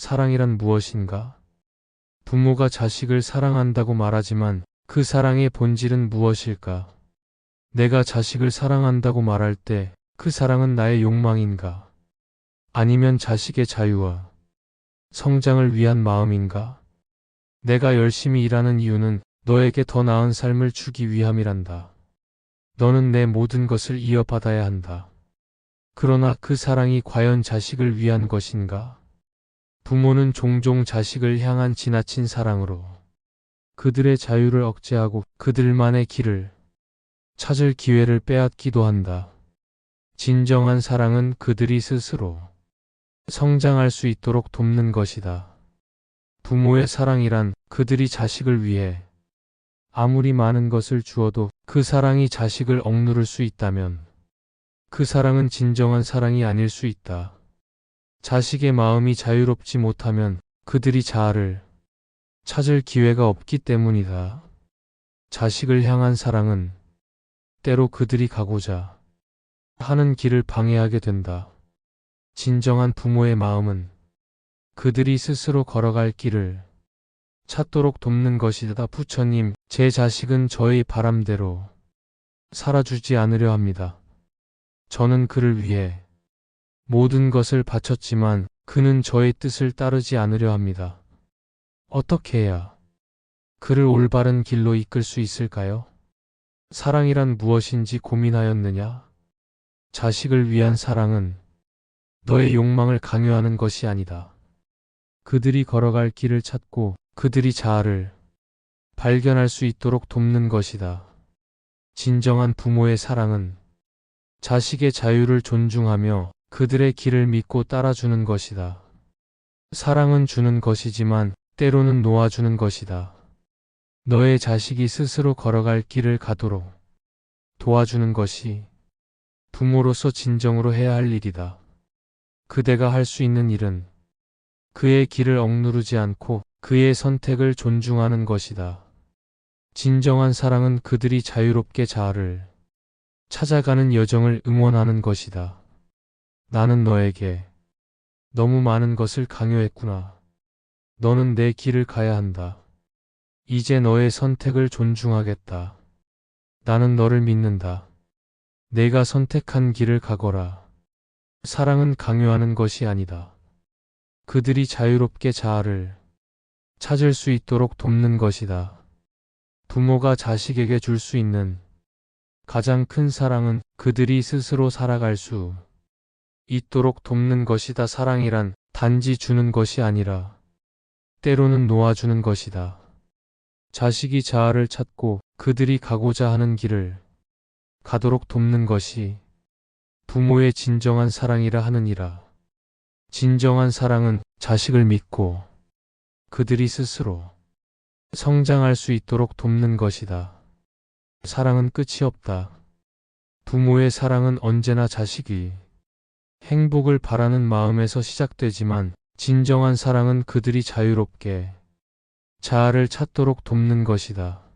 사랑이란 무엇인가? 부모가 자식을 사랑한다고 말하지만 그 사랑의 본질은 무엇일까? 내가 자식을 사랑한다고 말할 때 그 사랑은 나의 욕망인가? 아니면 자식의 자유와 성장을 위한 마음인가? 내가 열심히 일하는 이유는 너에게 더 나은 삶을 주기 위함이란다. 너는 내 모든 것을 이어받아야 한다. 그러나 그 사랑이 과연 자식을 위한 것인가? 부모는 종종 자식을 향한 지나친 사랑으로 그들의 자유를 억제하고 그들만의 길을 찾을 기회를 빼앗기도 한다. 진정한 사랑은 그들이 스스로 성장할 수 있도록 돕는 것이다. 부모의 사랑이란 그들이 자식을 위해 아무리 많은 것을 주어도 그 사랑이 자식을 억누를 수 있다면 그 사랑은 진정한 사랑이 아닐 수 있다. 자식의 마음이 자유롭지 못하면 그들이 자아를 찾을 기회가 없기 때문이다. 자식을 향한 사랑은 때로 그들이 가고자 하는 길을 방해하게 된다. 진정한 부모의 마음은 그들이 스스로 걸어갈 길을 찾도록 돕는 것이다. 부처님, 제 자식은 저의 바람대로 살아주지 않으려 합니다. 저는 그를 위해 모든 것을 바쳤지만 그는 저의 뜻을 따르지 않으려 합니다. 어떻게 해야 그를 올바른 길로 이끌 수 있을까요? 사랑이란 무엇인지 고민하였느냐? 자식을 위한 사랑은 너의 욕망을 강요하는 것이 아니다. 그들이 걸어갈 길을 찾고 그들이 자아를 발견할 수 있도록 돕는 것이다. 진정한 부모의 사랑은 자식의 자유를 존중하며 그들의 길을 믿고 따라주는 것이다. 사랑은 주는 것이지만 때로는 놓아주는 것이다. 너의 자식이 스스로 걸어갈 길을 가도록 도와주는 것이 부모로서 진정으로 해야 할 일이다. 그대가 할 수 있는 일은 그의 길을 억누르지 않고 그의 선택을 존중하는 것이다. 진정한 사랑은 그들이 자유롭게 자아를 찾아가는 여정을 응원하는 것이다. 나는 너에게 너무 많은 것을 강요했구나. 너는 내 길을 가야 한다. 이제 너의 선택을 존중하겠다. 나는 너를 믿는다. 내가 선택한 길을 가거라. 사랑은 강요하는 것이 아니다. 그들이 자유롭게 자아를 찾을 수 있도록 돕는 것이다. 부모가 자식에게 줄 수 있는 가장 큰 사랑은 그들이 스스로 살아갈 수 있도록 돕는 것이다. 사랑이란 단지 주는 것이 아니라 때로는 놓아주는 것이다. 자식이 자아를 찾고 그들이 가고자 하는 길을 가도록 돕는 것이 부모의 진정한 사랑이라 하느니라. 진정한 사랑은 자식을 믿고 그들이 스스로 성장할 수 있도록 돕는 것이다. 사랑은 끝이 없다. 부모의 사랑은 언제나 자식이 행복을 바라는 마음에서 시작되지만 진정한 사랑은 그들이 자유롭게 자아를 찾도록 돕는 것이다.